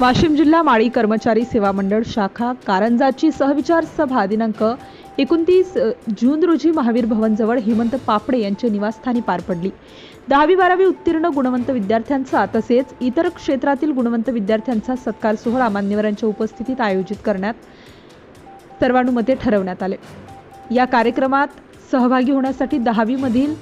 वाशिम जिल्हा माळी कर्मचारी सेवा मंडळ शाखा कारंजाची सहविचार सभा दिनांक एकोणतीस जून रोजी महावीर भवनजवळ हेमंत पापडे यांच्या निवासस्थानी पार पडली. दहावी बारावी उत्तीर्ण गुणवंत विद्यार्थ्यांचा तसेच इतर क्षेत्रातील गुणवंत विद्यार्थ्यांचा सत्कार सोहळा मान्यवरांच्या उपस्थितीत आयोजित करण्यात सर्वानुमते ठरवण्यात आले. या कार्यक्रमात सहभागी होण्यासाठी दहावीमधील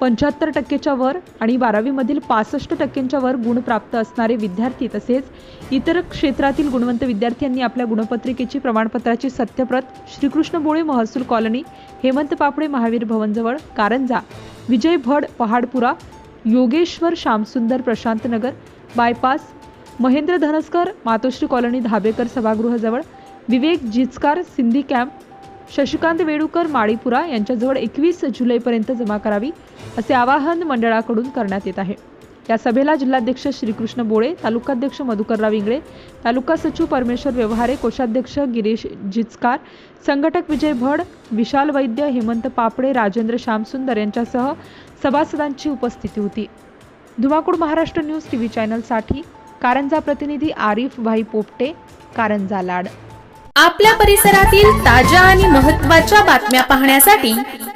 पंच्याहत्तर टक्केच्या वर आणि बारावीमधील पासष्ट टक्क्यांच्या वर गुण प्राप्त असणारे विद्यार्थी तसेच इतर क्षेत्रातील गुणवंत विद्यार्थ्यांनी आपल्या गुणपत्रिकेची प्रमाणपत्राची सत्यप्रत श्रीकृष्ण बोळे महसूल कॉलनी हेमंत पापडे महावीर भवनजवळ कारंजा विजय भड पहाडपुरा योगेश्वर श्यामसुंदर प्रशांतनगर बायपास महेंद्र धनस्कर मातोश्री कॉलनी धाबेकर सभागृहाजवळ विवेक जिचकार सिंधी कॅम्प शशिकांत वेडूकर माळीपुरा यांच्याजवळ एकवीस जुलैपर्यंत जमा करावी. असे आवाहन मंडळाकडून करण्यात येत आहे. या सभेला जिल्हाध्यक्ष श्रीकृष्ण बोळे तालुकाध्यक्ष मधुकरराव इंगळे तालुका सचिव परमेश्वर व्यवहारे कोषाध्यक्ष गिरीश जिचकार संघटक विजय भड विशाल वैद्य हेमंत पापडे राजेंद्र श्यामसुंदर यांच्यासह सभासदांची उपस्थिती होती. Dhumakul Maharashtra news T V चॅनलसाठी Karanja प्रतिनिधी आरिफ भाई पोपटे कारंजा लाड. आपल्या परिसरातील ताज्या आणि महत्त्वाच्या बातम्या पाहण्यासाठी